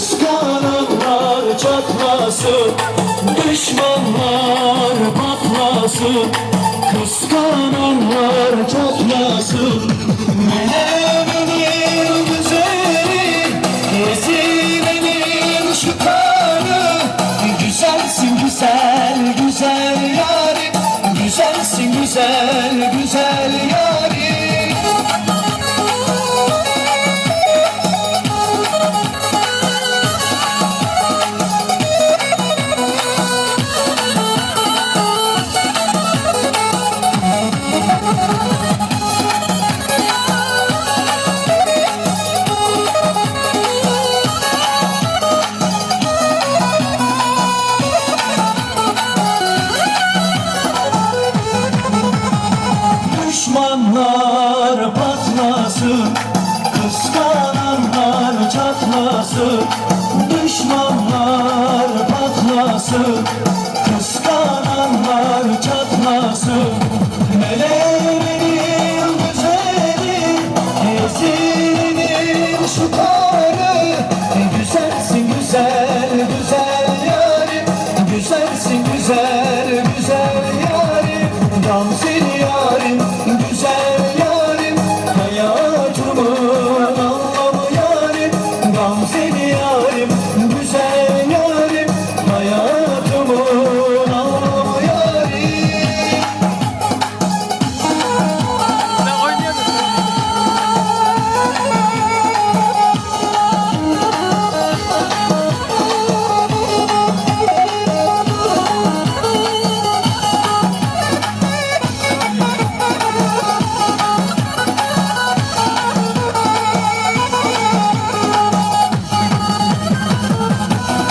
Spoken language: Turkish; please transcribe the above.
Kıskananlar çatlasın Düşmanlar patlasın. Kıskananlar çatlasın Melemenin güzeli Ezilenin şu kanı. Güzel güzel yarim Güzelsin güzel güzel patlasın Düşmanlar patlasın Kıskananlar çatlasın. Ellerinin güzeli Ezilinin şu karı e, Güzelsin güzel.